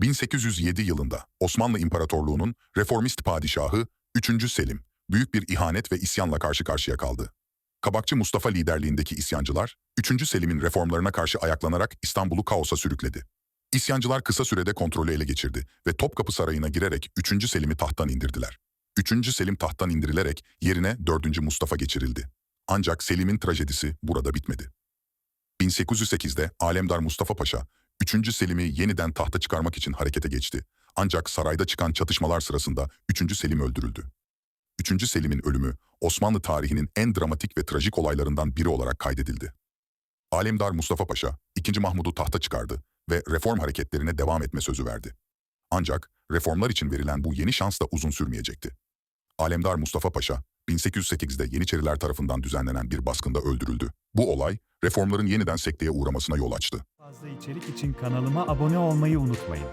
1807 yılında Osmanlı İmparatorluğu'nun reformist padişahı 3. Selim büyük bir ihanet ve isyanla karşı karşıya kaldı. Kabakçı Mustafa liderliğindeki isyancılar 3. Selim'in reformlarına karşı ayaklanarak İstanbul'u kaosa sürükledi. İsyancılar kısa sürede kontrolü ele geçirdi ve Topkapı Sarayı'na girerek 3. Selim'i tahttan indirdiler. 3. Selim tahttan indirilerek yerine 4. Mustafa geçirildi. Ancak Selim'in trajedisi burada bitmedi. 1808'de Alemdar Mustafa Paşa, 3. Selim'i yeniden tahta çıkarmak için harekete geçti. Ancak sarayda çıkan çatışmalar sırasında 3. Selim öldürüldü. 3. Selim'in ölümü Osmanlı tarihinin en dramatik ve trajik olaylarından biri olarak kaydedildi. Alemdar Mustafa Paşa, 2. Mahmud'u tahta çıkardı ve reform hareketlerine devam etme sözü verdi. Ancak reformlar için verilen bu yeni şans da uzun sürmeyecekti. Alemdar Mustafa Paşa, 1808'de Yeniçeriler tarafından düzenlenen bir baskında öldürüldü. Bu olay, reformların yeniden sekteye uğramasına yol açtı. Fazla içerik için kanalıma abone olmayı unutmayın.